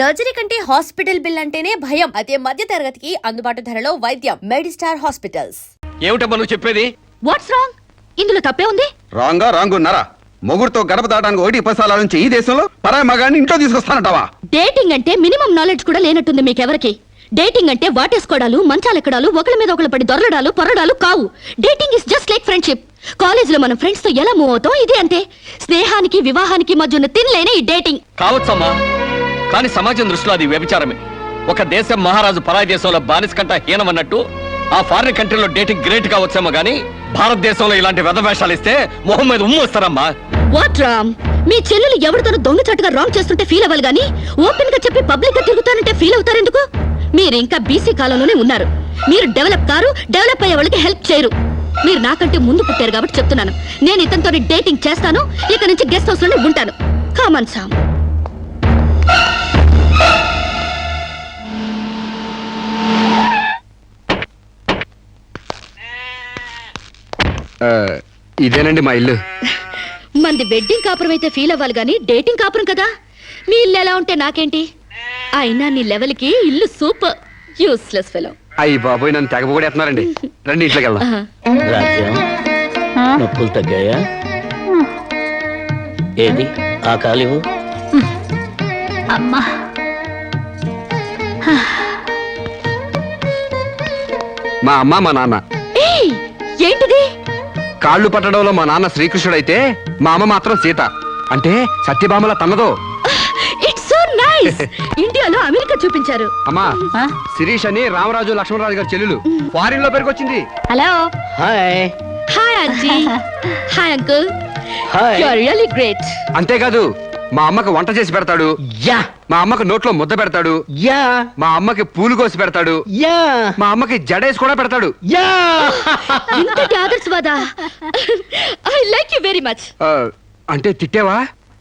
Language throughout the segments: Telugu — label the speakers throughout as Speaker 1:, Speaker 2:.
Speaker 1: సర్జరీ కంటే హాస్పిటల్ బిల్ అంటేనే భయం. అదే మధ్య తరగతికి అందుబాటు ధరలో వైద్యం. Medistar hospitals.
Speaker 2: ఏమిటమ్మా నువ్వు చెప్పేది?
Speaker 3: వాట్స్ రాంగ్ ఇందులో తప్పే ఉంది?
Speaker 4: రాంగా రాంగున్నారా మొగుడుతో గడప దాటానికి ఒకటి పసాల నుంచి ఈ దేశంలో పరాయి మగాన్ని ఇంట్లో తీసుకొస్తానంటావా?
Speaker 3: డేటింగ్ అంటే మినిమం నాలెడ్జ్ కూడా లేనట్టుంది మీకెవరికి? డేటింగ్ అంటే వాటేసుకోవడాలు మంచాలెక్కడాలు ఒకళ్ళ మీద ఒకళ్ళు పడి దొరలడాలు పొరడాలు కావు. Dating is just like friendship కాలేజ్లో మనం ఫ్రెండ్స్తో ఎలా మూవ్ అవుతాం? ఇదే అంతే. స్నేహానికి వివాహానికి మధ్య ఉన్న తినలేని ఈ డేటింగ్
Speaker 2: కావచ్చమ్మా. కానీ సమాజం దృష్టిలో అది వ్యభిచారమే. ఒక దేశం మహారాజు పరాయి దేశంలో బానిస కంట హీనమన్నట్టు ఆ ఫారిన్ కంట్రీలో డేటింగ్ గ్రేట్ కావచ్చేమో గానీ భారతదేశంలో ఇలాంటి వెధవేషాలు ఇస్తే మొహం మీద ఉమ్ము వస్తారమ్మా.
Speaker 3: వాట్ రామ్? మీ చెల్లెలు ఎవరితోనూ దొంగచాటుగా రాంగ్ చేస్తుంటే ఫీల్ అవ్వాలి గానీ ఓపెన్గా చెప్పి పబ్లిక్గా తిరుగుతానంటే ఫీల్ అవుతారెందుకు? మీరు ఇంకా బీసీ కాలంలోనే ఉన్నారు. మీరు డెవలప్ కారు డెవలప్ అయ్యే వాళ్ళకి హెల్ప్ చేయరు. మీరు నాకంటే ముందు పుట్టారు కాబట్టి చెప్తున్నాను. నేను ఇతనితో డేటింగ్ చేస్తాను ఇక నుంచి గెస్ట్ హౌస్లోనే ఉంటాను. కామన్ సామ్
Speaker 4: ఇదేనండి మా ఇల్లు.
Speaker 3: మంది వెడ్డింగ్ కాపురం అయితే ఫీల్ అవ్వాలి గానీ డేటింగ్ కాపురం కదా. మీ ఇల్లు ఎలా ఉంటే నాకేంటి? అయినా నీ లెవెల్కి ఇల్లు సూపర్. యూస్లెస్ ఫెలో
Speaker 4: అయ్యి బాబోయ్ నన్ను తెగ రండి ఇంట్లోకి వెళ్దాం.
Speaker 5: రాజ్యం నొప్పులు తగ్గాయా? ఏది? ఆ కాలివు?
Speaker 3: అమ్మా.
Speaker 4: మా అమ్మ మా నాన్న.
Speaker 3: ఏంటిది?
Speaker 4: కాళ్ళు పట్టడంలో మా నాన్న శ్రీకృష్ణుడైతే మా అమ్మ మాత్రం సీత. అంటే సత్యభామల తన్నదో
Speaker 3: ఇట్స్ సో నైస్ ఇండియాలో అమెరికా చూపించారు.
Speaker 4: అమ్మా శిరీష్ అని రామరాజు లక్ష్మణరాజు గారి చెల్లెలు. ఫారిన్లో పెరిగొచ్చింది
Speaker 3: hello
Speaker 5: hi
Speaker 3: hi aunty hi uncle
Speaker 5: hi
Speaker 3: you are really great
Speaker 4: అంతేకాదు మా అమ్మకి వంట చేసి పెడతాడు.
Speaker 5: యా.
Speaker 4: మా అమ్మకి నోట్లో ముద్ద పెడతాడు.
Speaker 5: యా.
Speaker 4: మా అమ్మకి పూలు కోసి పెడతాడు.
Speaker 5: యా.
Speaker 4: మా అమ్మకి జడేసి కూడా పెడతాడు.
Speaker 5: యా.
Speaker 3: ఇంతటి ఆదర్శవాదా? I like you very much
Speaker 4: ఆ, అంటే తిట్టేవా?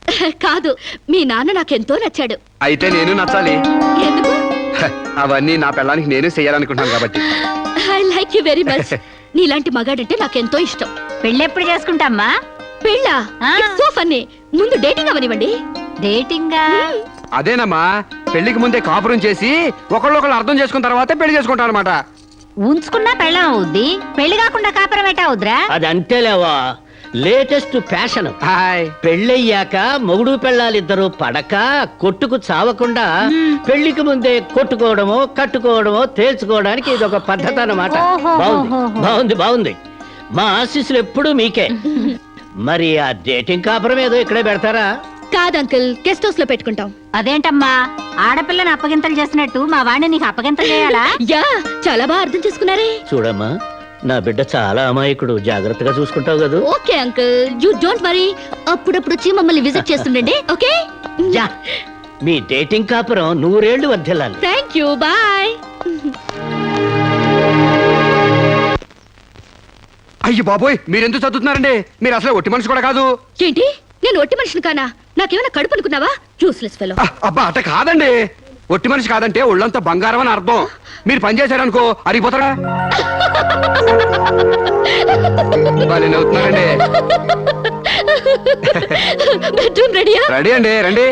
Speaker 3: కాదు మీ నాన్న నాకెంతో నచ్చాడు.
Speaker 4: అయితే నేను నచ్చాలి.
Speaker 3: ఎందుకు?
Speaker 4: హ, అవన్నీ నా పెళ్ళానికి నేను చెయ్యాలనుకుంటున్నాను కాబట్టి.
Speaker 3: I like you very much నీలాంటి మగాడంటే నాకెంతో ఇష్టం.
Speaker 6: పెళ్ళెప్పుడు చేసుకుంటామ్మా?
Speaker 3: పెళ్ళా?
Speaker 6: ఆ.
Speaker 3: సో ఫన్నీ ముందు డేటింగ్ అవనివ్వండి.
Speaker 6: డేటింగా
Speaker 4: అదేనమ్మా పెళ్ళికి ముందే కాపురం చేసి ఒకళ్ళొకళ్ళు అర్థం చేసుకున్న తర్వాతే పెళ్ళి చేసుకుంటాను అనమాట
Speaker 6: ఉంచుకున్నా పెళ్ళం అవుద్ది పెళ్ళి కాకుండా కాపురం ఎట్టా అవుద్రా
Speaker 5: అది అంతేలేవా? Latest fashion.
Speaker 4: హాయ్.
Speaker 5: పెళ్ళయ్యాక మొగుడు పెళ్ళాలిద్దరూ పడక కొట్టుకు చావకుండా పెళ్ళికి ముందే కొట్టుకోవడమో కట్టుకోవడమో తేల్చుకోవడానికి ఇది ఒక పద్ధతి అన్నమాట బాగుంది. బాగుంది బాగుంది. మా ఆశీస్సులు ఎప్పుడూ మీకే. మరి ఆ డేటింగ్ కాపురం ఏదో ఇక్కడే పెడతారా?
Speaker 3: కాదు అంకుల్ గెస్ట్ హౌస్లో పెట్టుకుంటాం.
Speaker 6: అదేంటమ్మా? ఆడపిల్లని అప్పగింతలు చేసినట్టు మా వాడిని నీకు అప్పగింతలు చేయాలా?
Speaker 3: యా చాలా బాగా అర్థం చేసుకున్నారే.
Speaker 5: చూడమ్మా నా బిడ్డ చాలా అమాయకుడు. జాగ్రత్తగా చూసుకుంటావు కదా.
Speaker 3: Okay uncle you don't worry అప్పుడప్పుడు వచ్చి మమ్మల్ని విజిట్ చేస్తుండండి ఓకే?
Speaker 5: యా మీ డేటింగ్ కాపురం నూరేళ్ళు వర్ధిల్లాలి
Speaker 3: థ్యాంక్ యూ బాయ్
Speaker 4: అయ్యి బాబోయ్ మీరు ఎందుకు చదువుతున్నారండి? మీరు అసలు ఒట్టి మనిషి కూడా కాదు.
Speaker 3: ఏంటి? నేను ఒట్టి మనిషిని కానా? నాకేమైనా కడుపు అనుకున్నావా? యూస్లెస్ ఫెలో
Speaker 4: అబ్బా అట్ట కాదండి. ఒట్టి మనిషి కాదంటే ఒళ్ళంతా బంగారం అని అర్థం. మీరు పని చేశారనుకో అరిగిపోతారా? భలే నవ్వుతున్నారండి.
Speaker 3: బెడ్రూమ్ రెడీయా
Speaker 4: రెడీ అండి రండి.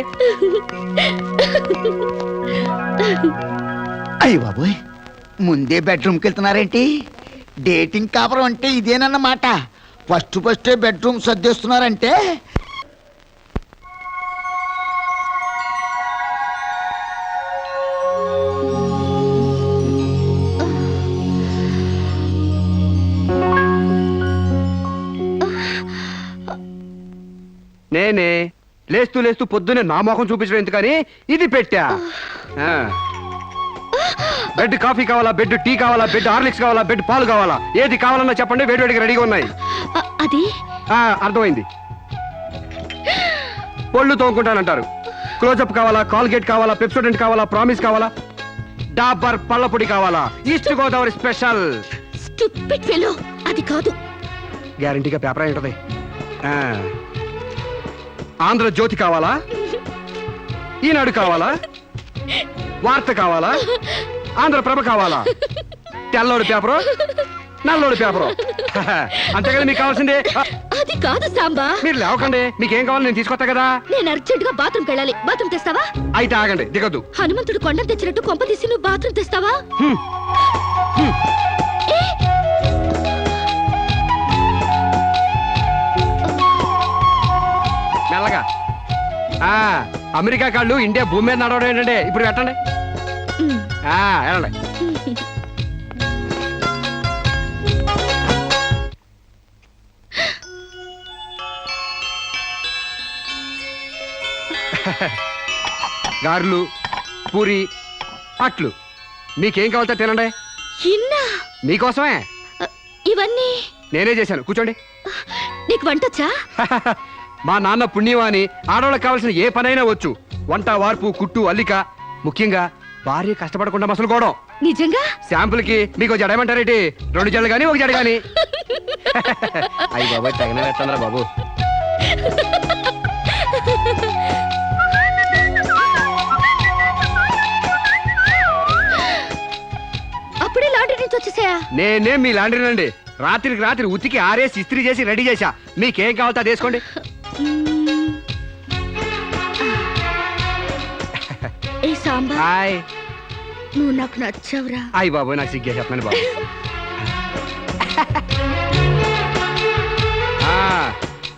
Speaker 7: అయ్య బాబోయ్ ముందే బెడ్రూమ్కి వెళ్తున్నారేంటి? డేటింగ్ కాపురం అంటే ఇదేనన్నమాట. ఫస్ట్ ఫస్టే బెడ్రూమ్ సర్దేస్తున్నారంటే.
Speaker 4: నేనే లేస్తూ లేస్తూ పొద్దున్నే నా మొఖం చూపించడం ఎందుకని ఇది పెట్టా. బెడ్ కాఫీ కావాలా బెడ్ టీ కావాలా బెడ్ హార్లిక్స్ కావాలా బెడ్ పాలు కావాలా? ఏది కావాలన్నా చెప్పండి వేడివేడిగా రెడీగా ఉన్నాయి.
Speaker 3: అ- అది?
Speaker 4: ఆ, అర్థమైంది. పళ్ళు తోముకుంటానంటారు. క్లోజప్ కావాలా కాల్గేట్ కావాలా పెప్సోడెంట్ కావాలా ప్రామిస్ కావాలా? డాబర్ పళ్ళ పొడి కావాలా? East Godavari special.
Speaker 3: Stupid fellow అది కాదు.
Speaker 4: గ్యారంటీగా పేపర్ అయి ఉంటది. ఆ. ఆంధ్ర జ్యోతి కావాలా? ఈనాడు కావాలా? వార్త కావాలా? ఆంధ్ర ప్రభ కావాలా? తెల్లోడు పేపరు నల్లోడు పేపరు. అంతేగాని మీకు కావాల్సిందే?
Speaker 3: అది కాదు సాంబా.
Speaker 4: మీరు లేవకండి. మీకేం కావాలి? నేను తీసుకొస్తా కదా.
Speaker 3: నేను అర్జెంట్గా బాత్రూమ్కి వెళ్ళాలి. బాత్రూమ్ తెస్తావా?
Speaker 4: అయితే ఆగండి. దిగద్దు.
Speaker 3: హనుమంతుడు కొండ తెచ్చినట్టు కొంప తీసి నువ్వు బాత్రూమ్ తెస్తావా!
Speaker 4: మెల్లగా. అమెరికా కాళ్ళు ఇండియా భూమి మీద నడవడం ఏంటంటే ఇప్పుడు పెట్టండి. వెళ్ళండి గారెలు పూరి అట్లు మీకేం కావాలో తినండి
Speaker 3: ఇన్నా
Speaker 4: మీకోసమే
Speaker 3: ఇవన్నీ
Speaker 4: నేనే చేశాను కూర్చోండి
Speaker 3: నీకు వంటొచ్చా
Speaker 4: మా నాన్న పుణ్యవాని ఆడవాళ్ళకి కావాల్సిన ఏ పనైనా వచ్చు వంట వార్పు కుట్టు అల్లిక ముఖ్యంగా భార్య కష్టపడకుండా మసలుకోవడం.
Speaker 3: నిజంగా?
Speaker 4: శాంపుల్కి మీకు జడేమంటారేంటి రెండు జడలు గాని ఒక జడ గాని. అయ్యి బాబాయ్ తగిన బాబు?
Speaker 3: అప్పుడే లాండ్రీ నుంచి వచ్చేసాయా?
Speaker 4: నేనే మీ లాండ్రీనండి. రాత్రికి రాత్రి ఉతికి ఆరేసి ఇస్త్రీ చేసి రెడీ చేశా. మీకేం కావాలో అది వేసుకోండి. హాయ్.
Speaker 3: నువ్వు నాకు నచ్చావురా.
Speaker 4: అయ్యి బాబోయ్ నాకు సిగ్గే చెప్పండి బాబు. ఆ,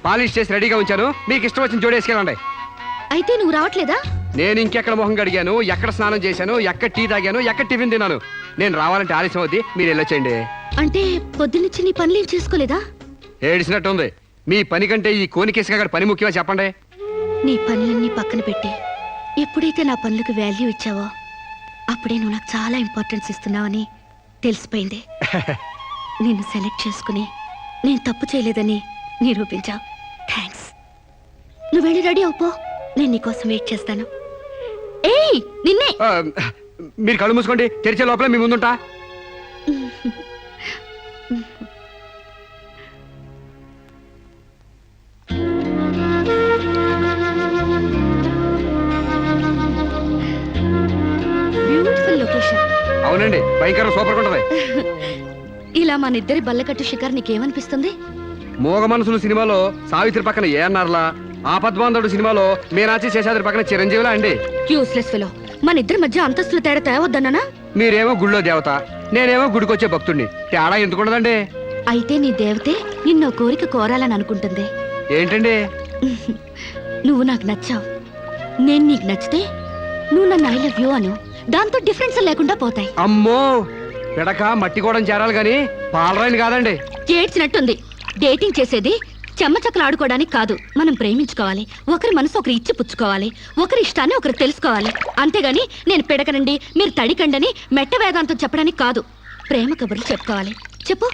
Speaker 4: పాలిష్ చేసి రెడీగా ఉంచాను. మీకు ఇష్టం వచ్చిన జోడి వేసుకెళ్ళండి.
Speaker 3: అయితే నువ్వు రావట్లేదా?
Speaker 4: నేను ఇంకెక్కడ మొహం కడిగాను? ఎక్కడ స్నానం చేశాను? ఎక్కడ టీ తాగాను? ఎక్కడ టిఫిన్ తిన్నాను? నేను రావాలంటే ఆలస్యం అవుద్ది. మీరు వెళ్ళొచ్చేయండి.
Speaker 3: అంటే పొద్దున్నుంచి నీ పనులేం చేసుకోలేదా?
Speaker 4: ఏడిసినట్టుంది. మీ పని కంటే ఈ కోనికేసుగా పని ముఖ్యమా చెప్పండి.
Speaker 3: నీ పనులన్నీ పక్కన పెట్టి. ఎప్పుడైతే నా పనులకు వాల్యూ ఇచ్చావో అప్పుడే నువ్వు నాకు చాలా ఇంపార్టెన్స్ ఇస్తున్నావని తెలిసిపోయింది. నిన్ను సెలెక్ట్ చేసుకుని నేను తప్పు చేయలేదని నిరూపించావు. థ్యాంక్స్ నువ్వు వెళ్ళి రెడీ అవుపో నేను నీకోసం వెయిట్ చేస్తాను. ఏయ్ నిన్నే.
Speaker 4: మీరు కళ్ళు మూసుకోండి. తెరిచే లోపల మీ ముందుంటా.
Speaker 3: ఇలా మన ఇద్దరి బల్లకట్టు షికార్ నీకేమనిపిస్తుంది?
Speaker 4: మోగ మనసులు సినిమాలో సావిత్రి పక్కన ఏఎన్ఆర్లా ఆపద్బాంధవుడు సినిమాలో మీనాచి శేషాద్రి పక్కన చిరంజీవిలా అండి?
Speaker 3: యూస్లెస్ ఫెలో మన ఇద్దరి మధ్య అంతస్తులు తేడా తేవద్దన్నానా?
Speaker 4: మీరేమో గుళ్ళో దేవత నేనేమో గుడికొచ్చే భక్తుడిని తేడా ఎందుకు ఉండదండి?
Speaker 3: అయితే నీ దేవతే నిన్నో కోరిక కోరాలని అనుకుంటుంది.
Speaker 4: ఏంటండి?
Speaker 3: నువ్వు నాకు నచ్చావు. నేను నీకు నచ్చితే నువ్వు నన్ను ఐ లవ్ యూ అను. దాంతో డిఫరెన్స్ లేకుండా పోతాయి.
Speaker 4: అమ్మో! పిడక మట్టి కూడా చేరాలి గాని పాలరాయిని కాదండి.
Speaker 3: ఏడ్చినట్టుంది. డేటింగ్ చేసేది చెమ్మచక్కలు ఆడుకోవడానికి కాదు. మనం ప్రేమించుకోవాలి. ఒకరి మనసు ఒకరు ఇచ్చి పుచ్చుకోవాలి. ఒకరి ఇష్టాన్ని ఒకరు తెలుసుకోవాలి. అంతేగాని నేను పిడకనండి మీరు తడికండని మెట్ట వేదాంతం చెప్పడానికి కాదు. ప్రేమ కబుర్లు చెప్పుకోవాలి. చెప్పు.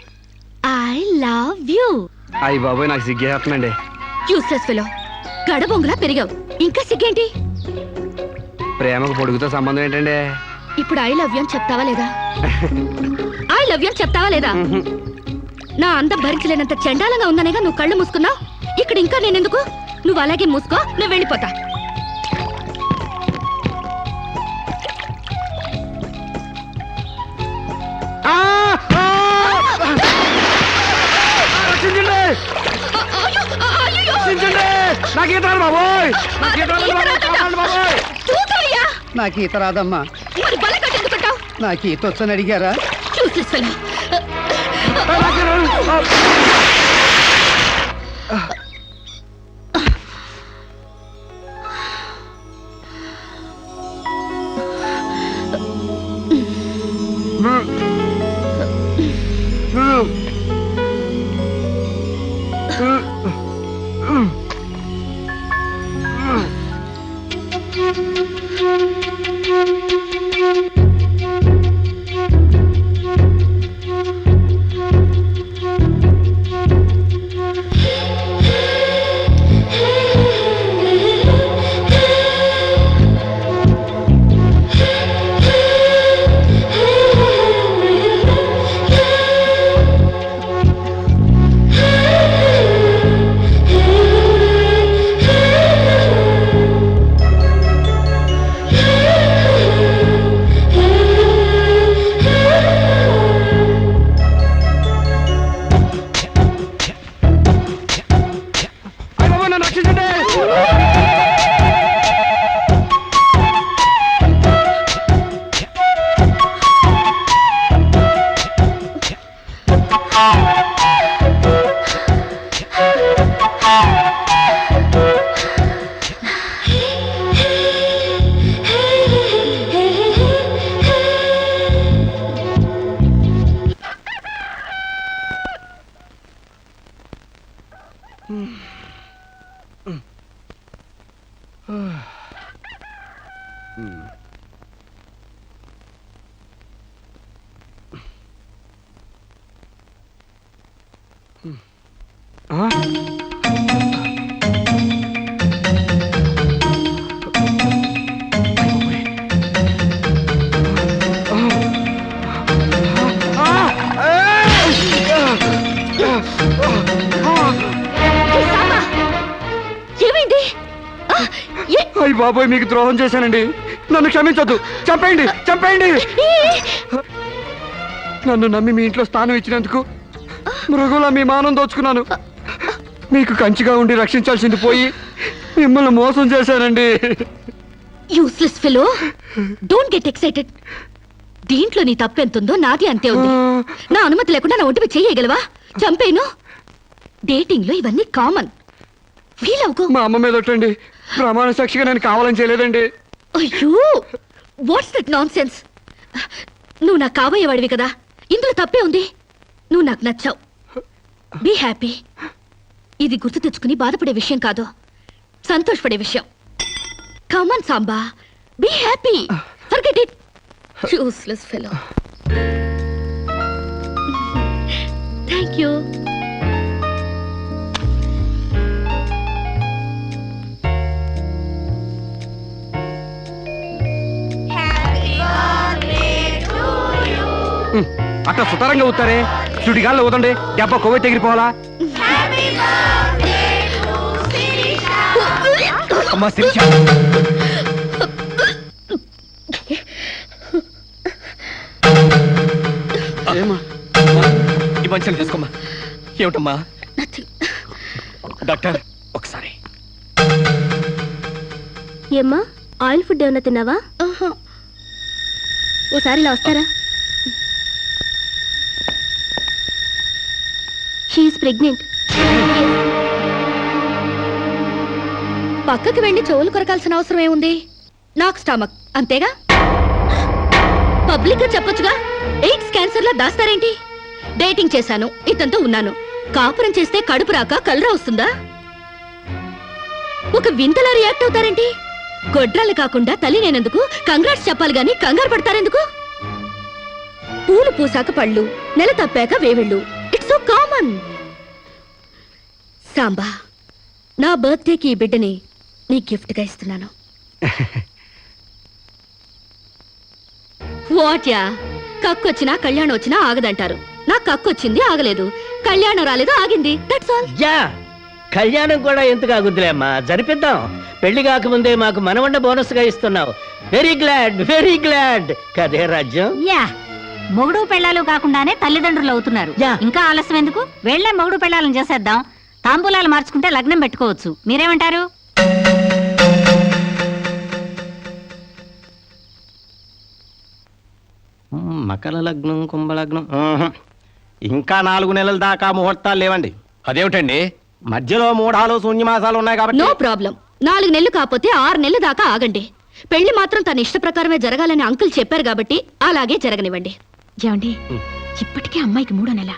Speaker 3: ఐ లవ్ యూ
Speaker 4: అయ్యి బాబోయ్ నాకు సిగ్గేస్తుందండి
Speaker 3: యూస్లెస్ ఫెలో గడబొంగులా పెరిగావు. ఇంకా సిగ్గేంటి?
Speaker 4: ప్రేమకు పొడుగుతో సంబంధం ఏంటండి?
Speaker 3: ఇప్పుడు ఐ లవ్ యూ అని చెప్తావా లేదా? ఐ లవ్ యూ అని చెప్తావా లేదా? నా అందం భరించలేనంత చండాలంగా ఉందనేగా నువ్వు కళ్ళు మూసుకున్నావు? ఇక్కడ ఇంకా నేనెందుకు? నువ్వు అలాగే మూసుకో నువ్వు వెళ్ళిపోతా.
Speaker 4: ఈత రాదు బాబోయ్! నాకు ఈత
Speaker 8: రాదమ్మా.
Speaker 3: మరి బల కట్టెందుకుంటావు
Speaker 8: నాకు ఈత వచ్చని అడిగారా?
Speaker 3: చూసేస్తాను. President Huh?
Speaker 4: అయ్య బాబోయ్ మీకు ద్రోహం చేశానండి. నన్ను క్షమించొద్దు. చంపేయండి చంపేయండి. నన్ను నమ్మి మీ ఇంట్లో స్థానం ఇచ్చినందుకు మృగుల మీ మానం దోచుకున్నాను. మీకు కంచిగా ఉండి రక్షించాల్సింది పోయి మిమ్మల్ని మోసం చేశానండి.
Speaker 3: Useless fellow don't get excited దీంట్లో నీ తప్పెంతుందో నాది అంతే ఉంది. నా అనుమతి లేకుండా నా ఒంటిపై చేయగలవా? చంపేను. డేటింగ్లో ఇవన్నీ కామన్ ఫీల్ అవుకో.
Speaker 4: మా అమ్మ మీద ఒట్టండి. ప్రమాణ సాక్షిగా నేను కావాలని చేయలేదండి.
Speaker 3: అయ్యో! వాట్స్ దట్ నాన్ సెన్స్ నువ్వు నాకు కాబోయేవాడివి కదా. ఇందులో తప్పే ఉంది. నువ్వు నాకు నచ్చావు. బీ హ్యాపీ ఇది గుర్తు తెచ్చుకుని బాధపడే విషయం కాదు. సంతోషపడే విషయం. Come on Samba be happy forget it useless fellow thank you
Speaker 4: అట్లా సుతారంగా ఊతారే. సుడిగాల్లో ఊదండి. దెబ్బ కొవ్వె తెగిరిపోవాలా? అమ్మా శిరీష
Speaker 2: అమ్మా, ఈ మంచిని తీసుకోమ్మా. ఏమిటమ్మా? డాక్టర్ ఒకసారి.
Speaker 3: ఏమ్మా? ఆయిల్ ఫుడ్ ఏమన్నా తిన్నావా? ఓసారి ఇలా వస్తారా? షీఈస్ ప్రెగ్నెంట్ పక్కకి వెళ్ళి చెవులు కొరకాల్సిన అవసరం ఏముంది? నాకు స్టామక్ అంతేగా? పబ్లిక్గా చెప్పొచ్చుగా? ఎయిడ్స్ క్యాన్సర్ లా దాస్తారేంటి? డేటింగ్ చేశాను ఇతంతా ఉన్నాను. కాపురం చేస్తే కడుపు రాక కలరా వస్తుందా? ఒక వింతలా రియాక్ట్ అవుతారేంటి? గొడ్రాలు కాకుండా తల్లి నేనెందుకు? కంగ్రాట్స్ చెప్పాలి గాని కంగారు పడతారెందుకు? పూలు పూసాక పళ్ళు నెల తప్పాక వేవెళ్ళు. సో కామన్ సాంబా నా బర్త్డేకి ఈ బిడ్డని నీ గిఫ్ట్గా ఇస్తున్నాను. What yeah? కక్కొచ్చినా కళ్యాణం వచ్చినా ఆగదంటారు. నా కక్కొచ్చింది ఆగలేదు. కళ్యాణం రాలేదు ఆగింది. దట్స్ ఆల్
Speaker 5: యా కళ్యాణం కూడా ఎందుకు ఆగుద్దులే అమ్మా? జరిపిద్దాం. పెళ్ళి కాకముందే మాకు మనవండ బోనస్గా ఇస్తున్నావు. వెరీ గ్లాడ్ వెరీ గ్లాడ్ కదే రాజ్యం?
Speaker 6: యా మొగుడు పెళ్ళాలు కాకుండానే తల్లిదండ్రులు అవుతున్నారు.
Speaker 5: యా.
Speaker 6: ఇంకా ఆలస్యం ఎందుకు? వెళ్ళే మొగుడు పెళ్ళాలను చేసేద్దాం. తాంబూలాలు మార్చుకుంటే లగ్నం పెట్టుకోవచ్చు. మీరేమంటారు?
Speaker 9: మకర లగ్నం కుంభలగ్నం ఆహా. ఇంకా నాలుగు నెలల దాకా ముహూర్తాలు లేవండి.
Speaker 2: అదేమిటండి?
Speaker 9: మధ్యలో మూడాలు శూన్యమాసాలు ఉన్నాయి కాబట్టి
Speaker 3: నో ప్రాబ్లం. నాలుగు నెలలు కాకపోతే ఆరు నెలల దాకా ఆగండి. పెళ్ళి మాత్రం తన ఇష్ట ప్రకారమే జరగాలని అంకుల్ చెప్పారు కాబట్టి అలాగే జరగనివ్వండి. ఏమండి? ఇప్పటికే అమ్మాయికి మూడో నెల.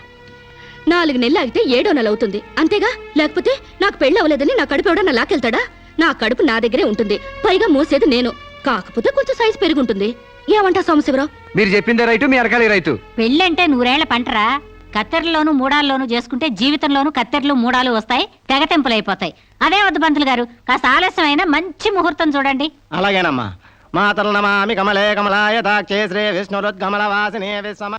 Speaker 3: నాలుగు నెలలు ఆగితే ఏడో నెల అవుతుంది. అంతేగా? లేకపోతే నాకు పెళ్ళి అవ్వలేదని నా కడుపు ఎవడన్నా లాకెళ్తాడా నా కడుపు నా దగ్గరే ఉంటుంది. పైగా మోసేది నేను. కాకపోతే కొంచెం సైజు పెరుగుంటుంది. ఏమంటా సోమశివరావు?
Speaker 4: మీరు చెప్పిందే రైతు మీ అరకాలి రైతు
Speaker 6: పెళ్ళంటే నూరేళ్ళ పంటరా? కత్తెరలోను మూడాల్లోనూ చేసుకుంటే జీవితంలోనూ కత్తెరలు మూడాలు వస్తాయి తెగతెంపులైపోతాయి. అదే వద్దు పంతులు గారు కాస్త ఆలస్యమైన మంచి ముహూర్తం చూడండి.
Speaker 9: అలాగేనమ్మా. మాతలు నమామి కమలే కమలాయ తాక్షే శ్రీ విష్ణురుద్గమల వాసిని విశ్వమ